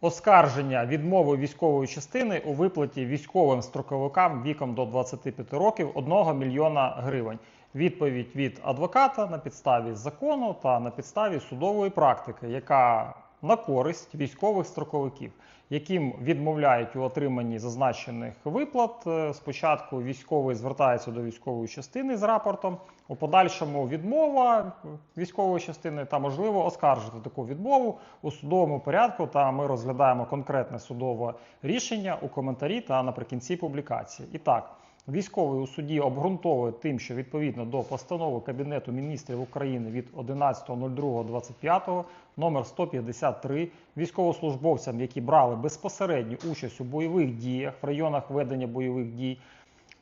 Оскарження відмови військової частини у виплаті військовим строковикам віком до 25 років 1 мільйона гривень. Відповідь від адвоката на підставі закону та на підставі судової практики, яка на користь військових строковиків, яким відмовляють у отриманні зазначених виплат. Е, Спочатку військовий звертається до військової частини з рапортом. У подальшому відмова військової частини та можливо оскаржити таку відмову у судовому порядку. Та ми розглядаємо конкретне судове рішення у коментарі та наприкінці публікації. І так. Військовий у суді обґрунтовує тим, що відповідно до постанови Кабінету міністрів України від 11.02.25 номер 153 військовослужбовцям, які брали безпосередню участь у бойових діях в районах ведення бойових дій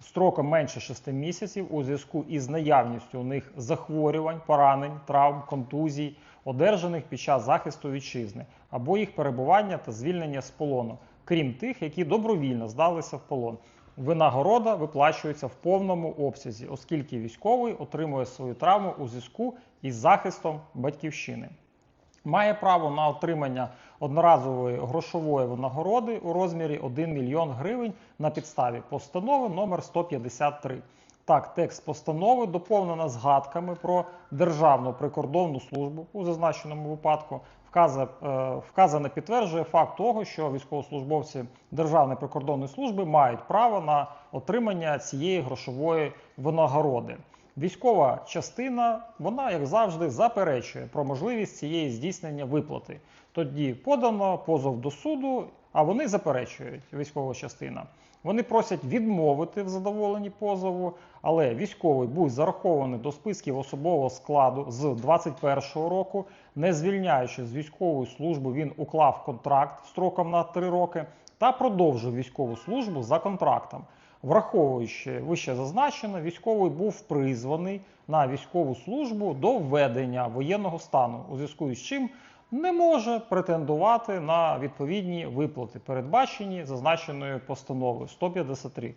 строком менше 6 місяців у зв'язку із наявністю у них захворювань, поранень, травм, контузій, одержаних під час захисту вітчизни або їх перебування та звільнення з полону, крім тих, які добровільно здалися в полон. Винагорода виплачується в повному обсязі, оскільки військовий отримує свою травму у зв'язку із захистом батьківщини. Має право на отримання одноразової грошової винагороди у розмірі 1 мільйон гривень на підставі постанови номер 153. Так, текст постанови доповнено згадками про Державну прикордонну службу у зазначеному випадку. Е, Вказане підтверджує факт того, що військовослужбовці Державної прикордонної служби мають право на отримання цієї грошової винагороди. Військова частина, вона, як завжди, заперечує про можливість цієї здійснення виплати. Тоді подано позов до суду, а вони заперечують військова частина. Вони просять відмовити в задоволенні позову, але військовий був зарахований до списків особового складу з 21-го року. Не звільняючи з військової служби, він уклав контракт строком на 3 роки та продовжив військову службу за контрактом. Враховуючи вище зазначено, військовий був призваний на військову службу до введення воєнного стану, у зв'язку з чим не може претендувати на відповідні виплати, передбачені зазначеною постановою 153.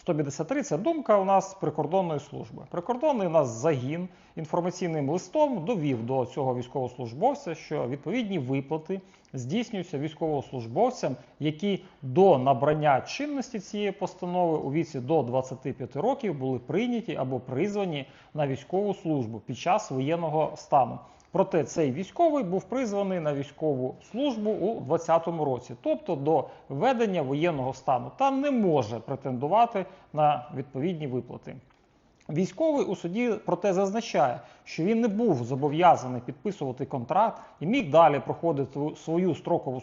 153 – це думка у нас прикордонної служби. Прикордонний у нас загін інформаційним листом довів до цього військовослужбовця, що відповідні виплати здійснюються військовослужбовцям, які до набрання чинності цієї постанови у віці до 25 років були прийняті або призвані на військову службу під час воєнного стану. Проте цей військовий був призваний на військову службу у 2020 році, тобто до введення воєнного стану, та не може претендувати на відповідні виплати. Військовий у суді проте зазначає, що він не був зобов'язаний підписувати контракт і міг далі проходити свою строкову